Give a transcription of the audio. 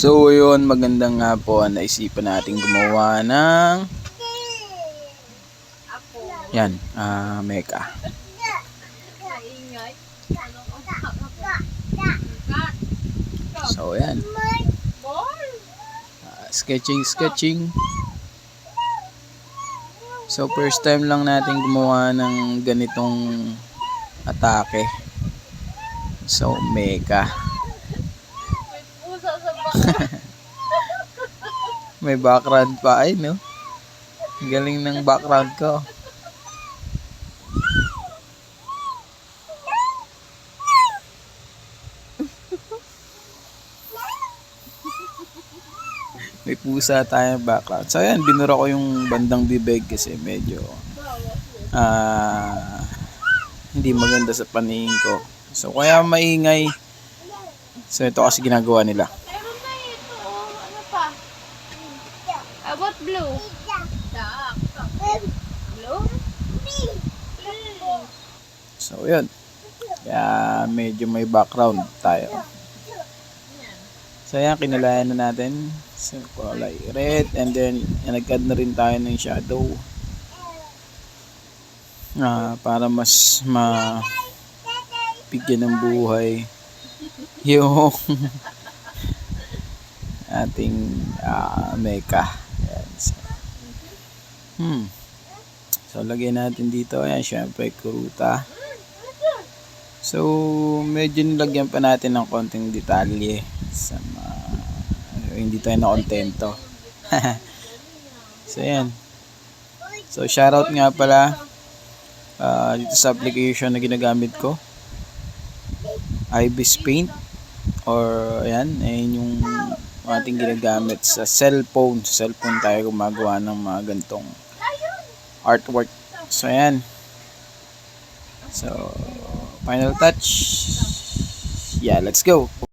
So yun, magandang nga po naisipan natin gumawa ng yan, ah mecha. Maingay. So yan, ah, sketching, sketching. So first time lang natin gumawa ng ganitong atake. So mecha. May pusa sa baka. May background pa ay no. Galing ng background ko. May pusa tayong background. So ayan, binura ko yung bandang bibig kasi medyo ah hindi maganda sa paningin ko. So kaya maingay. So ito kasi ginagawa nila. Meron na ito. oh. Ano pa? About blue. Dark. Blue? So, yun. Kaya medyo may background tayo. So, yan, kinalayan na natin sa kulay red. And then, nag-add na rin tayo ng shadow. Ah, para mas ma bigyan ng buhay yung ating ah, mecha. Ayan. Hmm. So, lagyan natin dito. Ayan, syempre, kuruta. So, medyo nilagyan pa natin ng konting detalye sa mga hindi tayo na kontento. so, yan. So, shoutout nga pala ah, dito sa application na ginagamit ko. Ibis Paint or ayan, ayan yung ating ginagamit sa cellphone. Sa cellphone tayo gumagawa ng mga gantong artwork. So, ayan. So, final touch. Yeah, let's go.